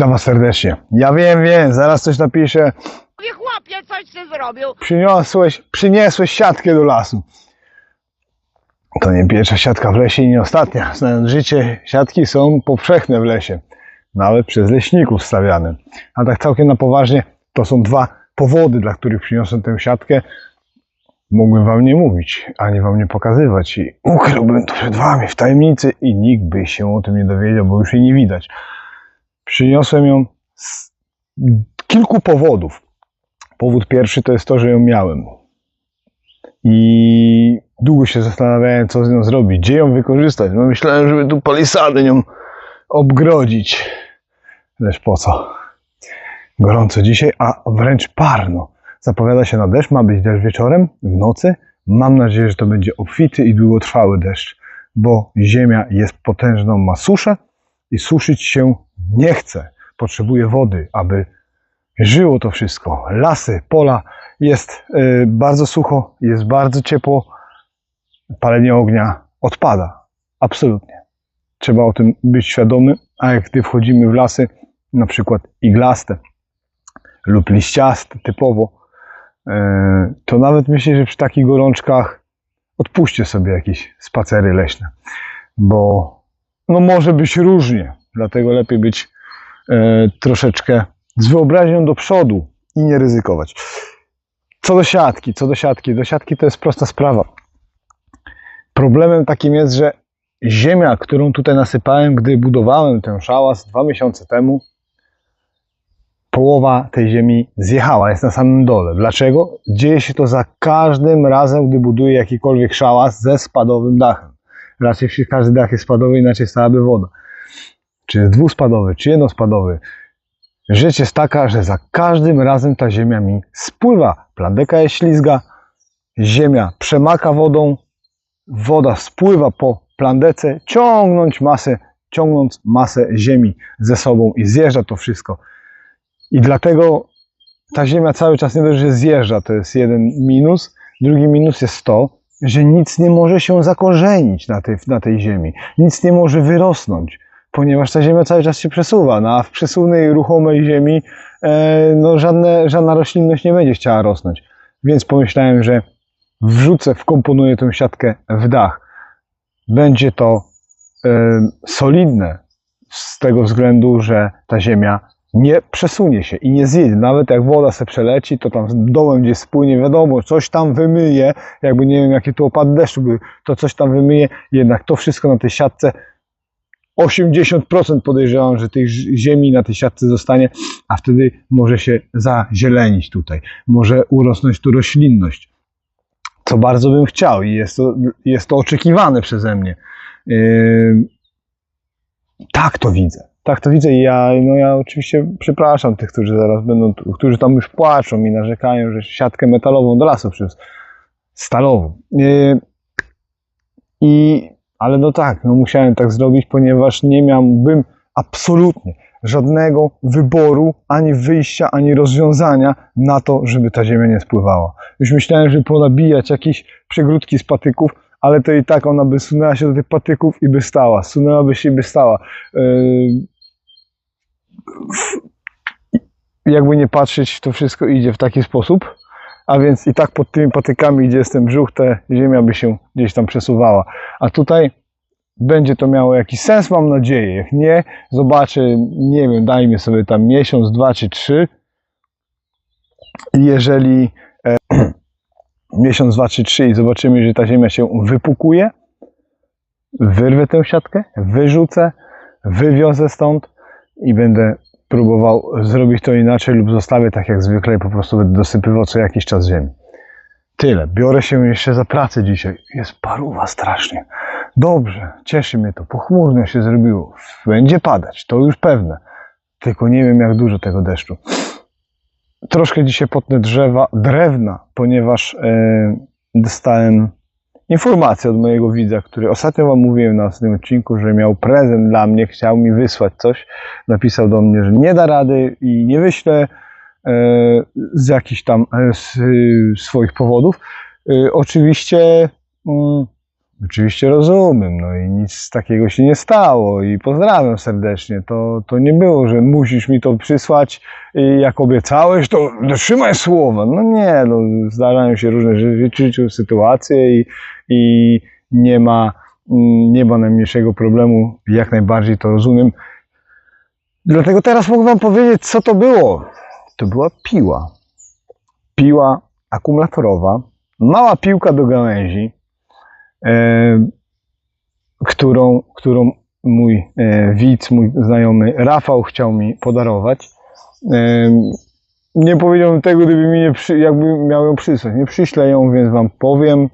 Witam Was serdecznie. Ja wiem, wiem, zaraz coś napiszę. Mówię, chłopie, coś ty zrobił. Przyniosłeś, przyniesłeś siatkę do lasu. To nie pierwsza siatka w lesie i nie ostatnia. Znając życie, siatki są powszechne w lesie. Nawet przez leśników stawiane. A tak całkiem na poważnie, to są dwa powody, dla których przyniosłem tę siatkę. Mógłbym Wam nie mówić, ani Wam nie pokazywać i ukryłbym to przed Wami w tajemnicy i nikt by się o tym nie dowiedział, bo już jej nie widać. Przyniosłem ją z kilku powodów. Powód pierwszy to jest to, że ją miałem. I długo się zastanawiałem, co z nią zrobić, gdzie ją wykorzystać. No myślałem, żeby tu palisady nią obgrodzić. Lecz po co? Gorąco dzisiaj, a wręcz parno. Zapowiada się na deszcz, ma być deszcz wieczorem, w nocy. Mam nadzieję, że to będzie obfity i długotrwały deszcz, bo ziemia jest potężną, ma suszę i suszyć się nie chce. Potrzebuje wody, aby żyło to wszystko. Lasy, pola, jest y, bardzo sucho, jest bardzo ciepło. Palenie ognia odpada. Absolutnie. Trzeba o tym być świadomy, a jak gdy wchodzimy w lasy, na przykład iglaste lub liściaste typowo, y, to nawet myślę, że przy takich gorączkach odpuśćcie sobie jakieś spacery leśne, bo no może być różnie, dlatego lepiej być e, troszeczkę z wyobraźnią do przodu i nie ryzykować. Co do siatki, co do siatki, do siatki to jest prosta sprawa. Problemem takim jest, że ziemia, którą tutaj nasypałem, gdy budowałem ten szałas dwa miesiące temu, połowa tej ziemi zjechała, jest na samym dole. Dlaczego? Dzieje się to za każdym razem, gdy buduję jakikolwiek szałas ze spadowym dachem. Raczej każdy dach jest spadowy, inaczej stałaby woda. Czy jest dwuspadowy, czy jednospadowy. Rzecz jest taka, że za każdym razem ta ziemia mi spływa. Plandeka jest ślizga, ziemia przemaka wodą, woda spływa po plandece, ciągnąć masę, ciągnąc masę ziemi ze sobą i zjeżdża to wszystko. I dlatego ta ziemia cały czas nie dość, że zjeżdża, to jest jeden minus. Drugi minus jest to, że nic nie może się zakorzenić na tej, na tej ziemi. Nic nie może wyrosnąć, ponieważ ta ziemia cały czas się przesuwa. No, a w przesuwnej, ruchomej ziemi e, no, żadne, żadna roślinność nie będzie chciała rosnąć. Więc pomyślałem, że wrzucę, wkomponuję tę siatkę w dach. Będzie to e, solidne z tego względu, że ta ziemia nie przesunie się i nie zjedzie. Nawet jak woda se przeleci, to tam dołem gdzieś spłynie, wiadomo, coś tam wymyje, jakby nie wiem, jaki tu opad deszczu był, to coś tam wymyje, jednak to wszystko na tej siatce 80% podejrzewam, że tej ziemi na tej siatce zostanie, a wtedy może się zazielenić tutaj, może urosnąć tu roślinność, co bardzo bym chciał i jest to, jest to oczekiwane przeze mnie. Yy, tak to widzę. Tak to widzę i ja, no ja oczywiście przepraszam tych, którzy zaraz będą, którzy tam już płaczą i narzekają, że siatkę metalową do lasu przez stalową. Yy, I, ale no tak, no musiałem tak zrobić, ponieważ nie miałbym absolutnie żadnego wyboru, ani wyjścia, ani rozwiązania na to, żeby ta ziemia nie spływała. Już myślałem, żeby ponabijać jakieś przegródki z patyków, ale to i tak ona by sunęła się do tych patyków i by stała. Sunęłaby się i by stała. Yy, jakby nie patrzeć, to wszystko idzie w taki sposób, a więc i tak pod tymi patykami, gdzie jest ten brzuch, ta ziemia by się gdzieś tam przesuwała. A tutaj będzie to miało jakiś sens, mam nadzieję. Jak nie, zobaczę, nie wiem, dajmy sobie tam miesiąc, dwa czy trzy. Jeżeli e, miesiąc, dwa czy trzy i zobaczymy, że ta ziemia się wypukuje, wyrwę tę siatkę, wyrzucę, wywiozę stąd i będę próbował zrobić to inaczej lub zostawię tak jak zwykle i po prostu będę dosypywał co jakiś czas ziemi. Tyle. Biorę się jeszcze za pracę dzisiaj. Jest paruwa strasznie. Dobrze, cieszy mnie to. Pochmurno się zrobiło. Będzie padać, to już pewne. Tylko nie wiem jak dużo tego deszczu. Troszkę dzisiaj potnę drzewa, drewna, ponieważ e, dostałem informację od mojego widza, który ostatnio wam mówiłem na tym odcinku, że miał prezent dla mnie, chciał mi wysłać coś. Napisał do mnie, że nie da rady i nie wyślę e, z jakichś tam e, z, y, swoich powodów. Y, oczywiście mm, Oczywiście rozumiem, no i nic takiego się nie stało i pozdrawiam serdecznie. To, to nie było, że musisz mi to przysłać i jak obiecałeś, to dotrzymaj słowa. No nie, no, zdarzają się różne życiu sytuacje i, i nie ma, mm, nie ma najmniejszego problemu, jak najbardziej to rozumiem. Dlatego teraz mogę wam powiedzieć, co to było. To była piła. Piła akumulatorowa, mała piłka do gałęzi, którą, którą mój e, widz, mój znajomy Rafał chciał mi podarować. E, nie powiedziałbym tego, gdyby mi nie przy, jakby miał ją przysłać. Nie przyślę ją, więc wam powiem.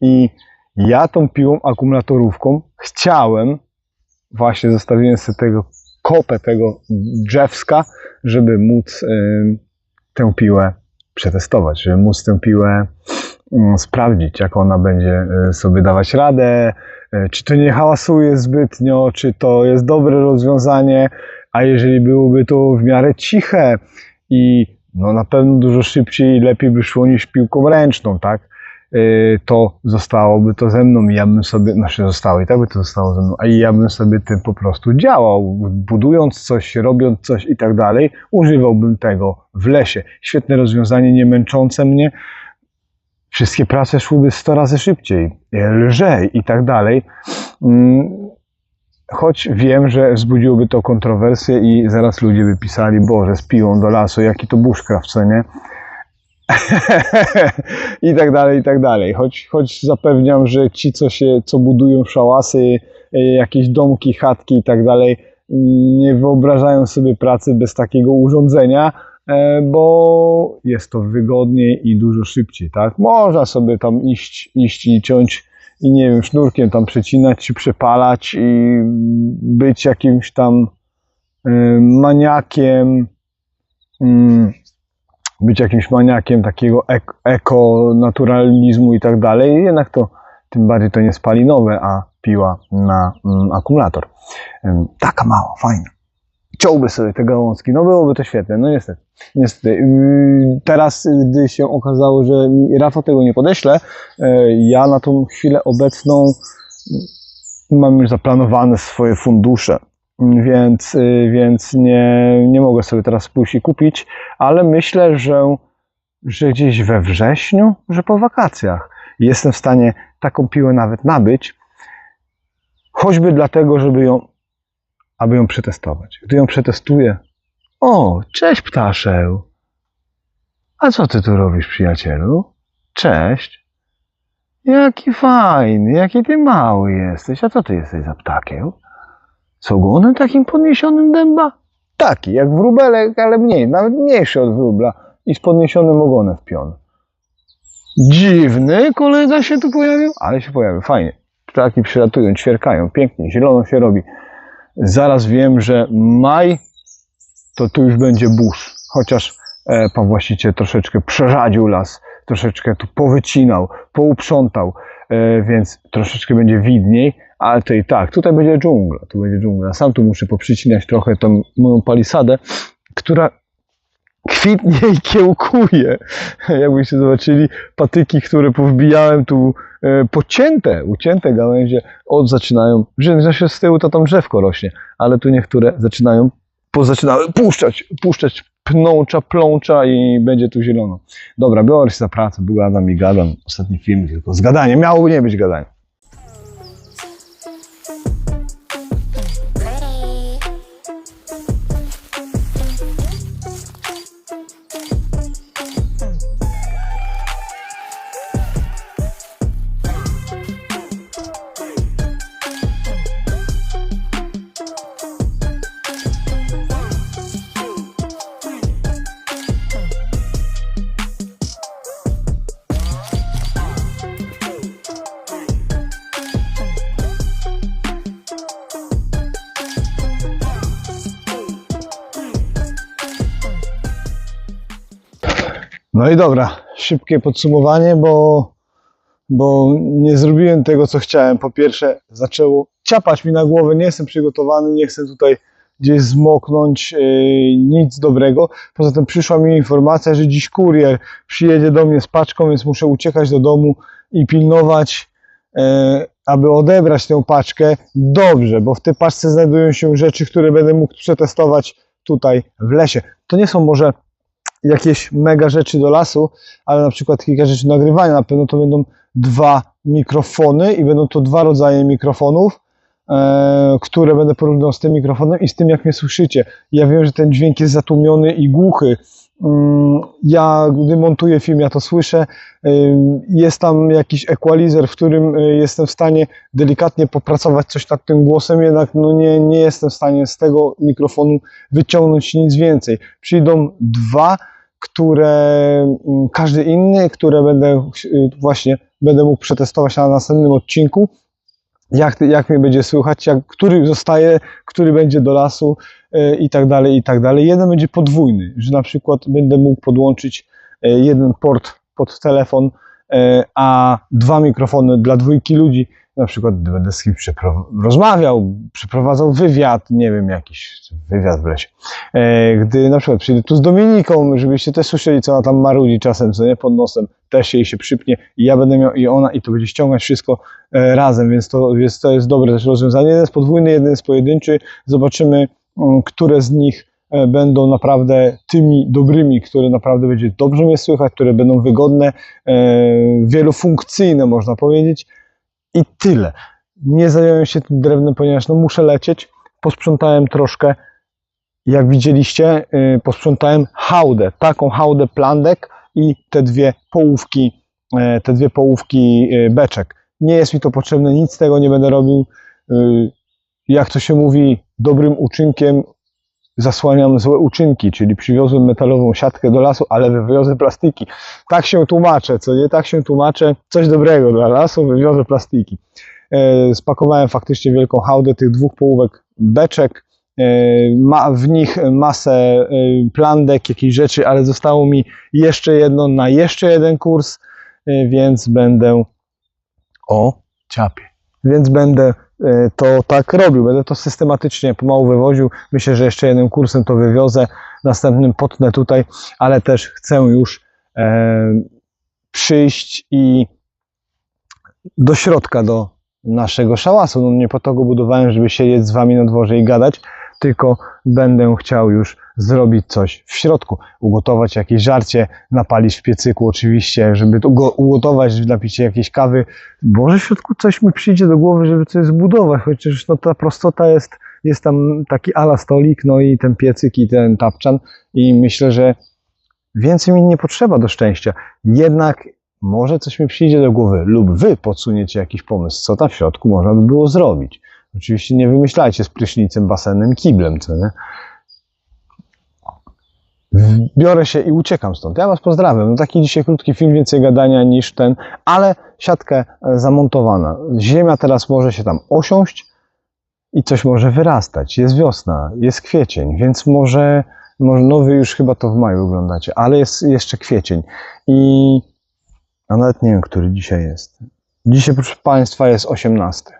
I ja tą piłą akumulatorówką chciałem, właśnie zostawiłem sobie tego kopę tego drzewska, żeby móc e, tę piłę przetestować, żeby móc tę piłę sprawdzić, jak ona będzie e, sobie dawać radę, e, czy to nie hałasuje zbytnio, czy to jest dobre rozwiązanie, a jeżeli byłoby to w miarę ciche i no na pewno dużo szybciej i lepiej by szło niż piłką ręczną, tak? E, To zostałoby to ze mną i ja bym sobie, znaczy zostało i tak by to zostało ze mną, a ja bym sobie tym po prostu działał, budując coś, robiąc coś i tak dalej, używałbym tego w lesie. Świetne rozwiązanie, nie męczące mnie, wszystkie prace szłyby 100 razy szybciej, lżej i tak dalej. Mm, Choć wiem, że wzbudziłoby to kontrowersje i zaraz ludzie by pisali, Boże, z piłą do lasu, jaki to bushcraft, co nie? I tak dalej, i tak dalej. Choć, choć zapewniam, że ci, co się, co budują szałasy, e, jakieś domki, chatki i tak dalej, nie wyobrażają sobie pracy bez takiego urządzenia, bo jest to wygodniej i dużo szybciej, tak? Można sobie tam iść, iść i ciąć i nie wiem, sznurkiem tam przecinać czy przepalać i być jakimś tam e, maniakiem, mm, być jakimś maniakiem takiego ek- ekonaturalizmu i tak dalej, jednak to tym bardziej to nie spalinowe, a piła na mm, akumulator. Taka mała, fajna. Ciąłby sobie te gałązki, no byłoby to świetne, no niestety. Niestety. Yy, Teraz, gdy się okazało, że Rafał tego nie podeśle, yy, ja na tą chwilę obecną mm, mam już zaplanowane swoje fundusze, więc, yy, więc nie, nie mogę sobie teraz pójść i kupić, ale myślę, że, że gdzieś we wrześniu, że po wakacjach jestem w stanie taką piłę nawet nabyć, choćby dlatego, żeby ją, aby ją przetestować. Gdy ją przetestuję, o, cześć ptaszeł. A co ty tu robisz, przyjacielu? Cześć. Jaki fajny, jaki ty mały jesteś. A co ty jesteś za ptakiem? Z ogonem takim podniesionym dęba? Taki, jak wróbelek, ale mniej, nawet mniejszy od wróbla i z podniesionym ogonem w pion. Dziwny kolega się tu pojawił, ale się pojawił, fajnie. Ptaki przylatują, ćwierkają, pięknie, zielono się robi. Zaraz wiem, że maj to tu już będzie burz, chociaż e, pan właściciel troszeczkę przerzadził las, troszeczkę tu powycinał, pouprzątał, e, więc troszeczkę będzie widniej, ale to i tak, tutaj będzie dżungla, tu będzie dżungla. Sam tu muszę poprzycinać trochę tą moją palisadę, która kwitnie i kiełkuje. Jakbyście zobaczyli, patyki, które powbijałem tu, e, pocięte, ucięte gałęzie, od zaczynają, że się z tyłu to tam drzewko rośnie, ale tu niektóre zaczynają, pozaczynały puszczać, puszczać pnącza, plącza i będzie tu zielono. Dobra, biorę się za pracę, bo gadam i gadam. Ostatni film tylko z gadania, miało nie być gadania. No i dobra, szybkie podsumowanie, bo, bo nie zrobiłem tego, co chciałem. Po pierwsze, zaczęło ciapać mi na głowę, nie jestem przygotowany, nie chcę tutaj gdzieś zmoknąć, yy, nic dobrego. Poza tym przyszła mi informacja, że dziś kurier przyjedzie do mnie z paczką, więc muszę uciekać do domu i pilnować. Yy, aby odebrać tę paczkę, dobrze, bo w tej paczce znajdują się rzeczy, które będę mógł przetestować tutaj w lesie. To nie są może jakieś mega rzeczy do lasu, ale na przykład kilka rzeczy nagrywania. Na pewno to będą dwa mikrofony i będą to dwa rodzaje mikrofonów, e, które będę porównał z tym mikrofonem i z tym, jak mnie słyszycie. Ja wiem, że ten dźwięk jest zatłumiony i głuchy. Mm, Ja, gdy montuję film, ja to słyszę. Jest tam jakiś equalizer, w którym y, jestem w stanie delikatnie popracować coś nad tym głosem, jednak no nie, nie jestem w stanie z tego mikrofonu wyciągnąć nic więcej. Przyjdą dwa, które mm, każdy inny, które będę y, właśnie będę mógł przetestować na następnym odcinku. Jak, jak mnie będzie słychać, jak, który zostaje, który będzie do lasu i tak dalej, i tak dalej. Jeden będzie podwójny, że na przykład będę mógł podłączyć y, jeden port pod telefon, y, a dwa mikrofony dla dwójki ludzi. Na przykład będę z kimś rozmawiał, przeprowadzał wywiad, nie wiem, jakiś wywiad w lesie. E, Gdy na przykład przyjdę tu z Dominiką, żebyście też słyszeli, co ona tam marudzi czasem, co nie, pod nosem, też jej się przypnie i ja będę miał i ona i to będzie ściągać wszystko e, razem, więc to, więc to jest dobre też rozwiązanie. Jeden jest podwójny, jeden jest pojedynczy. Zobaczymy, które z nich e, będą naprawdę tymi dobrymi, które naprawdę będzie dobrze mnie słychać, które będą wygodne, e, wielofunkcyjne można powiedzieć i tyle. Nie zająłem się tym drewnem, ponieważ no muszę lecieć. Posprzątałem troszkę, jak widzieliście, y, posprzątałem hałdę, taką hałdę plandek i te dwie połówki, te dwie połówki y, beczek. Nie jest mi to potrzebne, nic z tego nie będę robił. Jak to się mówi, dobrym uczynkiem zasłaniam złe uczynki, czyli przywiozłem metalową siatkę do lasu, ale wywiozę plastiki. Tak się tłumaczę, co nie? Tak się tłumaczę. Coś dobrego dla lasu, wywiozę plastiki. E, Spakowałem faktycznie wielką hałdę tych dwóch połówek beczek, e, ma w nich masę e, plandek, jakichś rzeczy, ale zostało mi jeszcze jedno na jeszcze jeden kurs, więc będę o ciapie. Więc będę to tak robił, będę to systematycznie pomału wywoził. Myślę, że jeszcze jednym kursem to wywiozę, następnym potnę tutaj, ale też chcę już e, przyjść i do środka, do naszego szałasu. No nie po to go budowałem, żeby siedzieć z wami na dworze i gadać, tylko będę chciał już zrobić coś w środku, ugotować jakieś żarcie, napalić w piecyku oczywiście, żeby to go ugotować, napić się jakiejś kawy. Może w środku coś mi przyjdzie do głowy, żeby coś zbudować, chociaż no ta prostota jest, jest tam taki ala stolik, no i ten piecyk i ten tapczan i myślę, że więcej mi nie potrzeba do szczęścia. Jednak może coś mi przyjdzie do głowy lub wy podsuniecie jakiś pomysł, co tam w środku można by było zrobić. Oczywiście nie wymyślajcie z prysznicem, basenem, kiblem, co nie? Biorę się i uciekam stąd. Ja was pozdrawiam. No taki dzisiaj krótki film, więcej gadania niż ten, ale siatkę e, zamontowana. Ziemia teraz może się tam osiąść i coś może wyrastać. Jest wiosna, jest kwiecień, więc może, może już chyba to w maju oglądacie, ale jest jeszcze kwiecień i a nawet nie wiem, który dzisiaj jest. Dzisiaj, proszę Państwa, jest 18.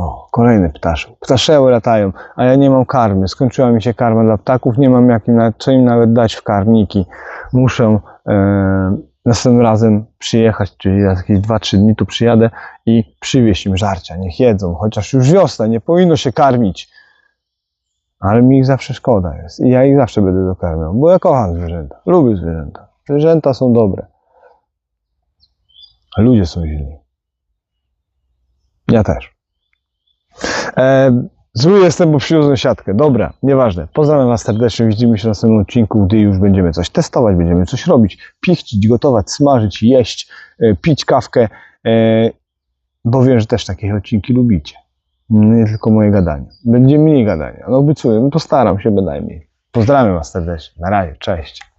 O, kolejny ptaszył. Ptaszeły latają, a ja nie mam karmy. Skończyła mi się karma dla ptaków, nie mam jak im nawet, co im nawet dać w karniki. Muszę e, następnym razem przyjechać, czyli za jakieś 2-3 dni tu przyjadę i przywieźć im żarcia. Niech jedzą, chociaż już wiosna, nie powinno się karmić. Ale mi ich zawsze szkoda jest i ja ich zawsze będę dokarmiał, bo ja kocham zwierzęta, lubię zwierzęta. Zwierzęta są dobre. A ludzie są źli. Ja też. E, zły jestem, bo przywiozłem siatkę. Dobra, nieważne. Pozdrawiam Was serdecznie. Widzimy się w następnym odcinku, gdy już będziemy coś testować, będziemy coś robić, pichcić, gotować, smażyć, jeść, e, pić kawkę, e, bo wiem, że też takie odcinki lubicie. Nie tylko moje gadanie. Będzie mniej gadania. No obiecuję, postaram się bynajmniej. Pozdrawiam Was serdecznie. Na razie, cześć.